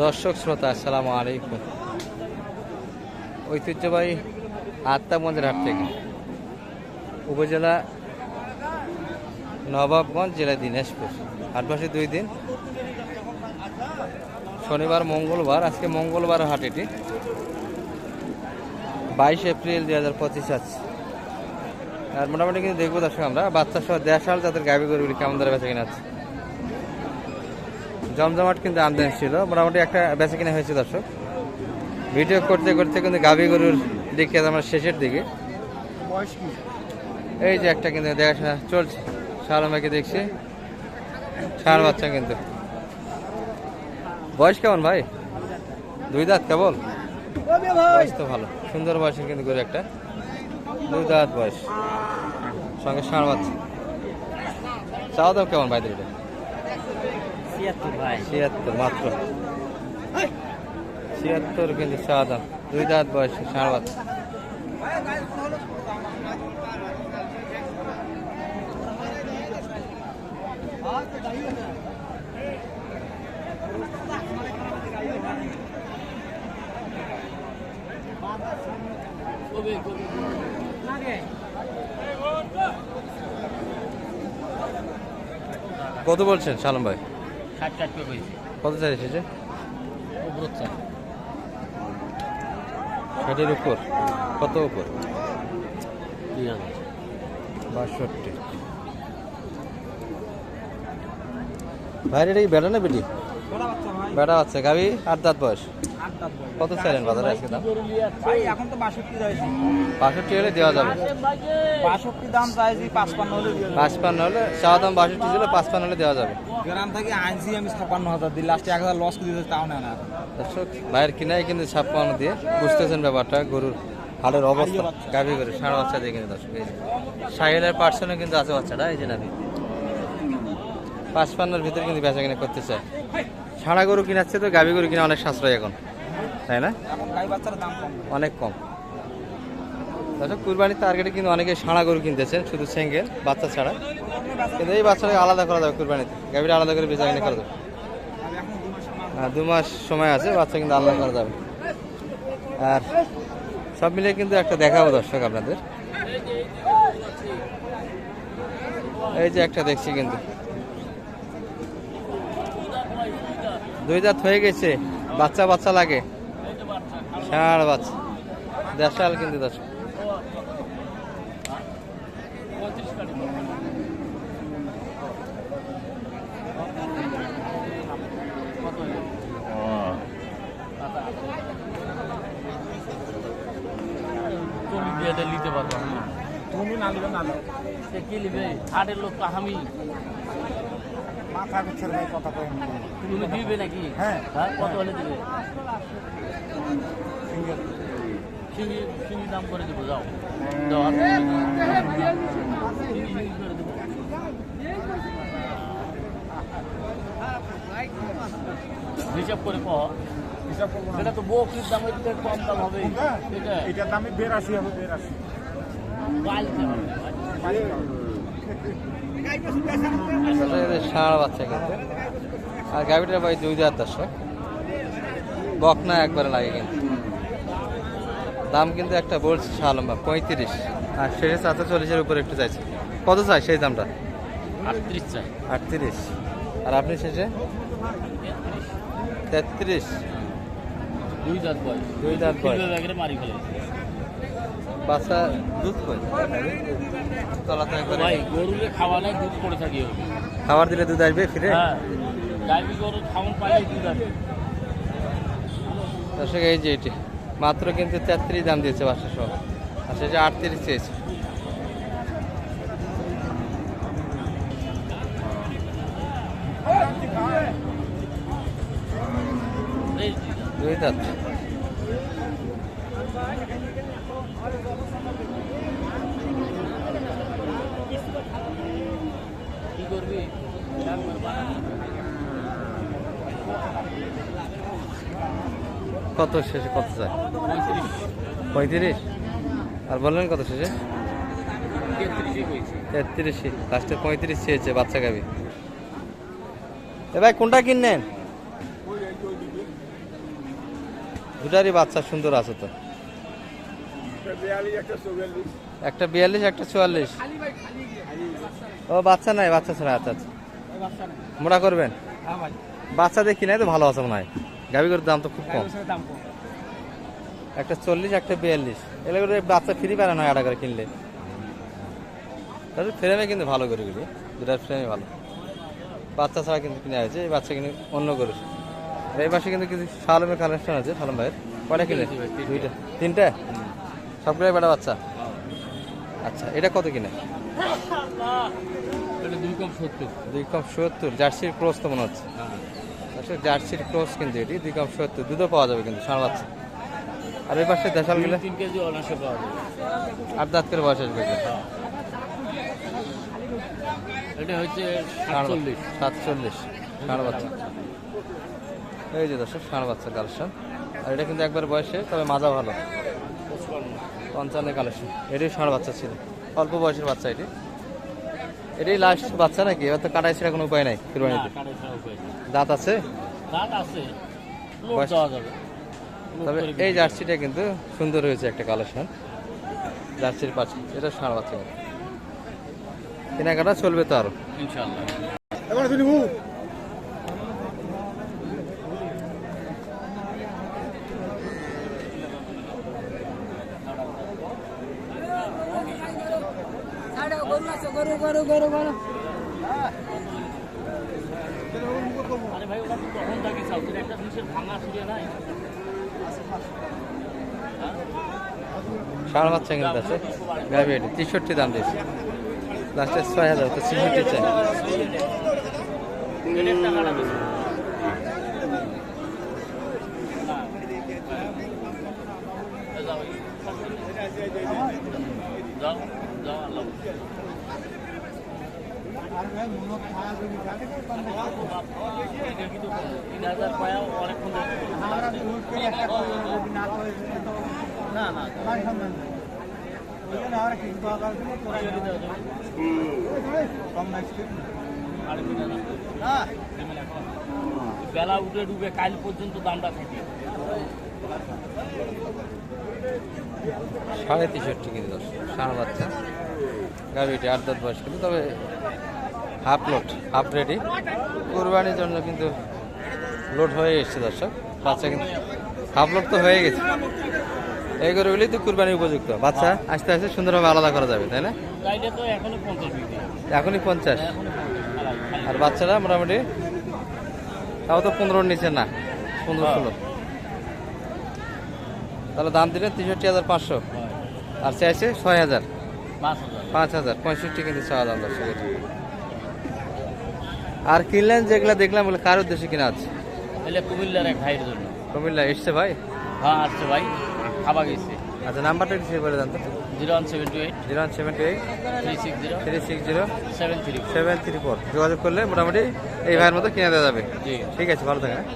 দর্শক শ্রোতা, আসসালামু আলাইকুম। ঐতিহ্যবাহী আত্মা মন্দির হাট থেকে উপজেলা নবাবগঞ্জ জেলা দিনাজপুর। হাটবাসী দুই দিন, শনিবার, মঙ্গলবার, আজকে মঙ্গলবার হাট এটি। বাইশ এপ্রিল দুই হাজার পঁচিশ আছে আর মোটামুটি কিন্তু দেখব দর্শক আমরা, বাচ্চা সহ দেড়শাল তাদের গাবি গরুগুলি কেমন ধরে বেচা কিনা আছে জমজমাট কিন্তু আমদানি ছিল। মোটামুটি একটা বেচা কিনা হয়েছে দর্শক। ভিডিও করতে করতে কিন্তু গাভী গরুর দিকে আমরা শেষের দিকে। এই যে একটা কিন্তু দেখাশোনা চলছে। শালমাকে দেখছি। ষাঁড় বাচ্চা কিন্তু। বয়স কেমন ভাই? দুই দাঁত কেবল? বয়স তো ভালো। সুন্দর বয়সের কিন্তু গরু একটা। দুই দাঁত বয়স। সঙ্গে ষাঁড় বাচ্চা। চাওয়া দাম কেমন ভাই এটা ছিয়াত্তর মাত্র। ছিয়াত্তর কিন্তু দাম। দুই দাঁত বয়স বাচ্চা কত বলছেন সালম ভাই? ষাট ষাট করে হয়েছে কত চাই এসেছে উপরোধ চা ষাটের উপর? কত উপর? বাষট্টি। ভাইরে এটা কি বেটা না বেটি? বেটা আছে গাবি আট দাঁত বয়স? কত চাইলেন বাজারে আজকে দাম? ভাই এখন তো বাষট্টি চাইছি। বাষট্টি হলে দেওয়া যাবে। বাষট্টি দাম চাইছি পাঁচপান্ন হলে দিয়ে পাঁচপান্ন হলে চাওয়া দাম বাষট্টি ছিল পাঁচপান্ন হলে দেওয়া যাবে। গ্রাম থেকে আনছি আমি ছাপ্পান্ন হাজার দিই লাস্টে এক হাজার লস করে দিতে তাও না। ভাইয়ের কিনাই কিন্তু ছাপ্পান্ন দিয়ে বুঝতেছেন ব্যাপারটা গরুর হালের অবস্থা গাভি গরু সাড়ে বাচ্চা দিয়ে কিন্তু দর্শক সাহিলের পার্সনে কিন্তু আছে বাচ্চাটা এই যে নাবি পাঁচপান্নর ভিতরে কিন্তু বেচা কিনা করতে চায় সাড়া গরু কিনাচ্ছে তো গাভি গরু কিনা অনেক সাশ্রয় এখন। তাই না? অনেক কম। দর্শক কুরবানির টার্গেটে কিন্তু অনেকে সাড়া গরু কিনতেছেন শুধু সিঙ্গেল বাচ্চা ছাড়া। কিন্তু এই বাচ্চাটাকে আলাদা করা যাবে কুরবানিতে। গাভীটা আলাদা করে বেচা কিনা করা যাবে। হ্যাঁ, দু মাস সময় আছে বাচ্চা কিন্তু আলাদা করা যাবে। আর সব মিলিয়ে কিন্তু একটা দেখাবো দর্শক আপনাদের। এই যে একটা দেখছি কিন্তু। দুই জাত হয়ে গেছে বাচ্চা বাচ্চা লাগে। ষাঁড় বাচ্চা দেশাল কিন্তু দর্শক নিতে পারব তুমি না না সে কি নিবে হাটের লোক আমি মাথা গুছের কথা কই তুমি দিবে নাকি। হ্যাঁ কত হলে দিবে দাম করে দেবো যাও করে দেবো হিসাব করে কহ সেটা তো বকরির দামের থেকে কম দাম হবে এটা এটার দামে বেরাশি হবে বেরাশি বাচ্চা কিন্তু আর গাভিটার ভাই দুই দাঁত দর্শক বকনা একবারে লাগে কিন্তু দাম কিন্তু একটা বলছে শালম্বা পঁয়ত্রিশ। আর শেষে চারশো চল্লিশের উপরে একটু চাইছে। কত চাই সেই দামটা? আটত্রিশ চাই আটত্রিশ। আর আপনি শেষে? তেত্রিশ। দুই দাঁত বয়স। দুই দাঁত বয়স। মারি ফেলে বাচ্চা দুধ কই? তলাতে একবারে। ভাই গরুকে খাওয়ালে দুধ পড়ে থাকি খাবার দিলে দুধ আসবে ফিরে? হ্যাঁ। গাভী গরু খাওয়ান পাইলে দুধ আসবে। দর্শক এই যে এটি। মাত্র কিন্তু তেত্রিশ দাম দিয়েছে সহ আর সেটা আটত্রিশ চেয়েছে। কি করবি কত শেষে কত চাই পঁয়ত্রিশ। আর বললেন কত শেষে? তেত্রিশে। কইছি তেত্রিশে লাস্টে পঁয়ত্রিশ চেয়েছে বাচ্চা গাবি। এ ভাই কোনটা কিনলেন? দুটারই বাচ্চা সুন্দর আছে তো। একটা বিয়াল্লিশ একটা চুয়াল্লিশ। ও বাচ্চা নাই বাচ্চা ছাড়া আচ্ছা আচ্ছা। মোটা করবেন? হ্যাঁ বাচ্চা দেখি নাই তো ভালো আছে মনে হয়। গাভি দাম তো খুব কম। একটা চল্লিশ একটা বিয়াল্লিশ। এগুলো করে বাচ্চা ফ্রি পারে না আটা করে কিনলে। তাহলে ফ্রেমে কিন্তু ভালো করে গুলি। দুটার ফ্রেমে ভালো। বাচ্চা ছাড়া কিন্তু কিনে আছে এই বাচ্চা কিন্তু অন্য করে এই পাশে কিন্তু কিছু সালমের কালেকশন আছে সালম ভাইয়ের। কয়টা কিনে? দুইটা। তিনটা? সবগুলোই বেটা বাচ্চা? আচ্ছা এটা কত কিনে? দুই কম সত্তর। দুই কম সত্তর। জার্সির ক্রস তো মনে হচ্ছে। আসলে জার্সির ক্রস কিন্তু এটি। দুই কম সত্তর দুধও পাওয়া যাবে কিন্তু সার বাচ্চা আর এই পাশে দেশাল মিলে তিন কেজি অনাসে পাওয়া যাবে। আট দাঁত করে বয়স আসবে। এটা হচ্ছে সাতচল্লিশ। সাতচল্লিশ ষাঁড় বাচ্চা। এই যে দর্শক ষাঁড় বাচ্চা কালেকশন। আর এটা কিন্তু একবার বয়সে তবে মাজা ভালো। পঞ্চান্ন কালেকশন। এটাই ষাঁড় বাচ্চা ছিল। অল্প বয়সের বাচ্চা এটি। এটাই লাস্ট বাচ্চা নাকি? এবার তো কাটাই ছাড়া কোনো উপায় নাই কুরবানিতে। দাঁত আছে? দাঁত আছে। তবে এই জার্সিটা কিন্তু সুন্দর হয়েছে একটা কালেকশন। জার্সির পাশে এটা ষাঁড় বাচ্চা কেনাকাটা চলবে তো আরও। করবে। ইনশাআল্লাহ গরু গরু গরু গরু আরে ভাই ওরা তো তখন থাকি চাও তোর একটা জিনিসের ভাঙা ছুড়ে নাই? ষাঁড় বাচ্চা কিন্তু আছে। গাড়ি এটি তেষট্টি দাম দিয়েছে। লাস্টে ছয় হাজার তো ছেষট্টি চাই। যাও যাও না না সাড়ে হাজার বেলা উঠে ডুবে কাল পর্যন্ত দামটা থাকে সাড়ে তেষট্টি কিন্তু ষাঁড় বাচ্চা গাড়িটি আট দশ বয়স কিন্তু তবে হাফ লোড হাফ রেডি কোরবানির জন্য কিন্তু লোড হয়ে এসছে দর্শক। বাচ্চা কিন্তু হাফ লোড তো হয়ে গেছে। এই গরুগুলি তো কুরবানির উপযুক্ত। বাচ্চা আস্তে আস্তে সুন্দরভাবে আলাদা করা যাবে তাই না? এখনই পঞ্চাশ আর বাচ্চারা মোটামুটি তাও তো পনেরোর নিচে না পনেরো হ্যাঁ। ষোলো। তাহলে দাম দিলেন তেষট্টি হাজার পাঁচশো। আর চাইছে ছয় হাজার। পাঁচ হাজার পঁয়ষট্টি কিন্তু চাওয়া দাম দর্শক। আর কিনলেন যেগুলো দেখলাম বলে কার উদ্দেশ্যে কিনা আছে? তাহলে কুমিল্লার এক ভাইয়ের জন্য। কুমিল্লা এসছে ভাই? হ্যাঁ আসছে ভাই। খাবা গেছে। আচ্ছা নাম্বারটা একটু সেভ করে দেন তো। Zero one seven two eight. Zero one seven two eight. Three six zero. Three six zero. Seven three seven three four. যোগাযোগ করলে মোটামুটি এই ভাইয়ের মতো কিনে দেওয়া যাবে। ঠিক আছে ভালো থাকেন হ্যাঁ?